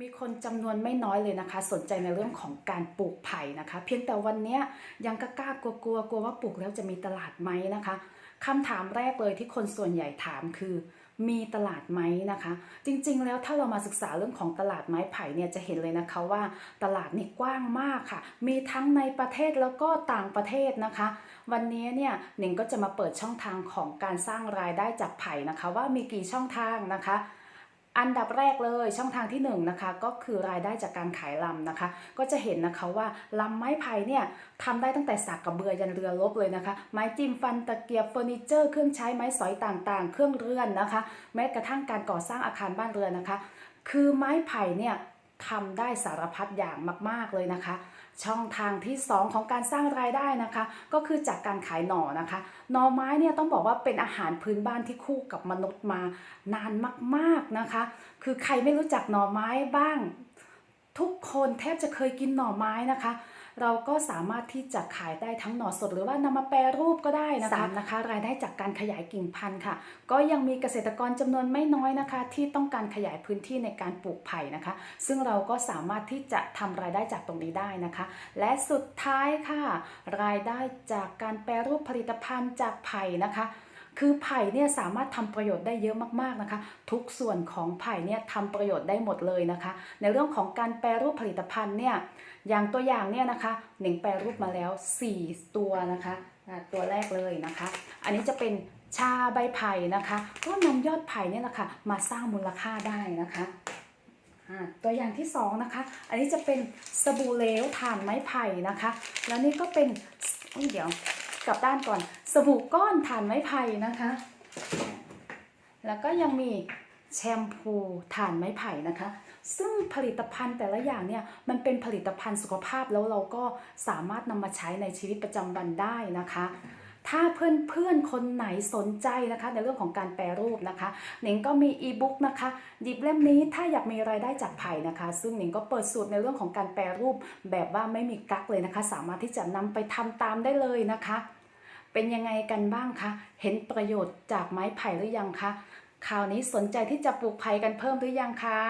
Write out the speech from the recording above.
มีคนจำนวนไม่น้อยเลยนะคะ สนใจในเรื่องของการปลูกไผ่นะคะ เพียงแต่วันนี้ยังกล้ากลัวกลัวๆกลัวว่าปลูกแล้วจะมีตลาดไหมนะคะคำถามแรกเลยที่คนส่วนใหญ่ถามคือ มีตลาดไหมนะคะ จริงๆ แล้วถ้าเรามาศึกษาเรื่องของตลาดไม้ไผ่เนี่ยจะเห็นเลยนะคะว่าตลาดนี่กว้างมากค่ะ มีทั้งในประเทศแล้วก็ต่างประเทศนะคะ วันนี้เนี่ยหนิงก็จะมาเปิดช่องทางของการสร้างรายได้จากไผ่นะคะ ว่ามีกี่ช่องทางนะคะ อันดับแรกเลยช่องทางที่1นงนะคะก็คือรายได้จากการขายลำนะคะ ก็จะเห็นนะคะว่าลำไม้ไผ่เนี่ยทำได้ตั้งแต่สักกระเบือยันเรือลบเลยนะคะ ไม้จิ้มฟันตะเกียบเฟอร์นิเจอร์เครื่องใช้ไม้สอยต่างๆ เครื่องเรือนนะคะ แม้กระทั่งการก่อสร้างอาคารบ้านเรือนนะคะ คือไม้ไผ่เนี่ย ทำได้สารพัดอย่างมาก ๆเลยนะคะ ช่องทางที่ 2 ของการสร้างรายได้นะคะ ก็คือจากการขายหน่อนะคะหน่อไม้เนี่ยต้องบอกว่าเป็นอาหารพื้นบ้านที่คู่กับมนุษย์มานานมากๆนะคะ คือใครไม่รู้จักหน่อไม้บ้าง ทุกคนแทบจะเคยกินหน่อไม้นะคะ เราก็สามารถที่จะขายได้ทั้งหน่อสด หรือว่านำมาแปรรูปก็ได้นะคะสามนะคะ รายได้จากการขยายกิ่งพันธุ์ค่ะ ก็ยังมีเกษตรกรจำนวนไม่น้อยนะคะ ที่ต้องการขยายพื้นที่ในการปลูกไผ่นะคะ ซึ่งเราก็สามารถที่จะทำรายได้จากตรงนี้ได้นะคะ และสุดท้ายค่ะ รายได้จากการแปรรูปผลิตภัณฑ์จากไผ่นะคะ คือไผ่เนี่ยสามารถทำประโยชน์ได้เยอะมากๆนะคะ ทุกส่วนของไผ่เนี่ยทำประโยชน์ได้หมดเลยนะคะ ในเรื่องของการแปรรูปผลิตภัณฑ์เนี่ยอย่างตัวอย่างเนี่ยนะคะหนิงแปรรูปมาแล้ว 4 ตัวนะคะตัวแรกเลยนะคะ อันนี้จะเป็นชาใบไผ่นะคะ ก็นำยอดไผ่เนี่ยแหละค่ะมาสร้างมูลค่าได้นะคะตัวอย่างที่สองนะคะ อันนี้จะเป็นสบู่เหลวถ่านไม้ไผ่นะคะ แล้วนี่ก็เป็นเดี๋ยว กลับด้านก่อน สบู่ก้อนฐานไม้ไผ่นะคะ แล้วก็ยังมีแชมพูฐานไม้ไผ่นะคะ ซึ่งผลิตภัณฑ์แต่ละอย่างเนี่ยมันเป็นผลิตภัณฑ์สุขภาพแล้วเราก็สามารถนำมาใช้ในชีวิตประจำวันได้นะคะ ถ้าเพื่อนๆคนไหนสนใจนะคะ ในเรื่องของการแปรรูปนะคะหนิงก็มีอีบุ๊กนะคะหยิบเล่มนี้ถ้าอยากมีรายได้จากไผ่นะคะ ซึ่งหนิงก็เปิดสูตรในเรื่องของการแปรรูปแบบว่าไม่มีกั๊กเลยนะคะ สามารถที่จะนำไปทำตามได้เลยนะคะ เป็นยังไงกันบ้างคะเห็นประโยชน์จากไม้ไผ่หรือยังคะคราวนี้สนใจที่จะปลูกไผ่กันเพิ่มหรือยังคะ